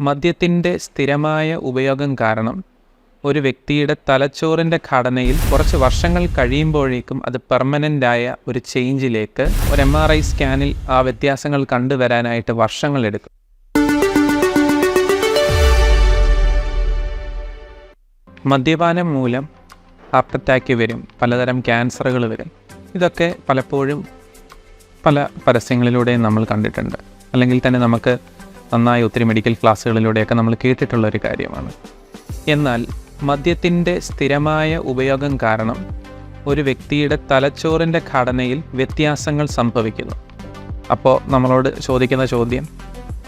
മദ്യത്തിന്റെ സ്ഥിരമായ ഉപയോഗം കാരണം ഒരു വ്യക്തിയുടെ തലച്ചോറിന്റെ ഘടനയിൽ കുറച്ച് വർഷങ്ങൾ കഴിയുമ്പോഴേക്കും അത് പെർമനന്റായ ഒരു ചേഞ്ചിലേക്ക് ഒരു എം ആർ ഐ സ്കാനിൽ ആ വ്യത്യാസങ്ങൾ കണ്ടുവരാനായിട്ട് വർഷങ്ങളെടുക്കും മദ്യപാനം മൂലം ഹാർട്ട് അറ്റാക്ക് വരും പലതരം ക്യാൻസറുകൾ വരും. ഇതൊക്കെ പലപ്പോഴും പല പരസ്യങ്ങളിലൂടെയും നമ്മൾ കണ്ടിട്ടുണ്ട്. അല്ലെങ്കിൽ തന്നെ നമുക്ക് നന്നായി ഒത്തിരി മെഡിക്കൽ ക്ലാസ്സുകളിലൂടെയൊക്കെ നമ്മൾ കേട്ടിട്ടുള്ള ഒരു കാര്യമാണ്. എന്നാൽ മദ്യത്തിന്റെ സ്ഥിരമായ ഉപയോഗം കാരണം ഒരു വ്യക്തിയുടെ തലച്ചോറിന്റെ ഘടനയിൽ വ്യത്യാസങ്ങൾ സംഭവിക്കുന്നു. അപ്പോൾ നമ്മളോട് ചോദിക്കുന്ന ചോദ്യം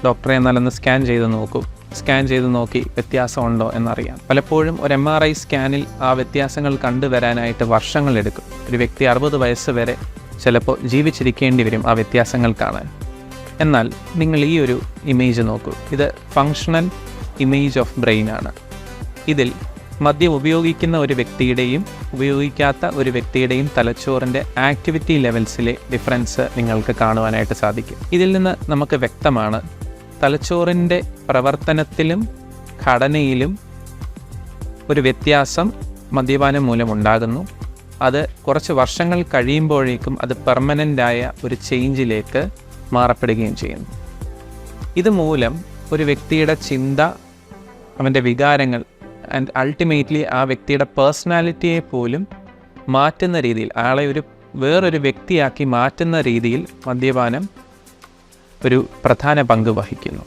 ഡോക്ടറെ എന്നാലൊന്ന് സ്കാൻ ചെയ്ത് നോക്കൂ. സ്കാൻ ചെയ്ത് നോക്കി വ്യത്യാസമുണ്ടോ എന്നറിയാം. പലപ്പോഴും ഒരു എം ആർ ഐ സ്കാനിൽ ആ വ്യത്യാസങ്ങൾ കണ്ടുവരാനായിട്ട് വർഷങ്ങളെടുക്കും ഒരു വ്യക്തി അറുപത് വയസ്സ് വരെ ചിലപ്പോൾ ജീവിച്ചിരിക്കേണ്ടി വരും ആ വ്യത്യാസങ്ങൾ കാണാൻ. എന്നാൽ നിങ്ങൾ ഈ ഒരു ഇമേജ് നോക്കൂ. ഇത് ഫങ്ഷണൽ ഇമേജ് ഓഫ് ബ്രെയിൻ ആണ്. ഇതിൽ മദ്യം ഉപയോഗിക്കുന്ന ഒരു വ്യക്തിയുടെയും ഉപയോഗിക്കാത്ത ഒരു വ്യക്തിയുടെയും തലച്ചോറിന്റെ ആക്ടിവിറ്റി ലെവൽസിലെ ഡിഫറൻസ് നിങ്ങൾക്ക് കാണുവാനായിട്ട് സാധിക്കും. ഇതിൽ നിന്ന് നമുക്ക് വ്യക്തമാണ് തലച്ചോറിന്റെ പ്രവർത്തനത്തിലും ഘടനയിലും ഒരു വ്യത്യാസം മദ്യപാനം മൂലം ഉണ്ടാകുന്നു. അത് കുറച്ച് വർഷങ്ങൾ കഴിയുമ്പോഴേക്കും അത് പെർമനന്റായ ഒരു ചേഞ്ചിലേക്ക് മാറപ്പെടുകയും ചെയ്യുന്നു. ഇതുമൂലം ഒരു വ്യക്തിയുടെ ചിന്ത അവന്റെ വികാരങ്ങൾ ആൻഡ് അൾട്ടിമേറ്റ്ലി ആ വ്യക്തിയുടെ പേഴ്സണാലിറ്റിയെ പോലും മാറ്റുന്ന രീതിയിൽ ആളെ ഒരു വേറൊരു വ്യക്തിയാക്കി മാറ്റുന്ന രീതിയിൽ മദ്യപാനം ഒരു പ്രധാന പങ്ക് വഹിക്കുന്നു.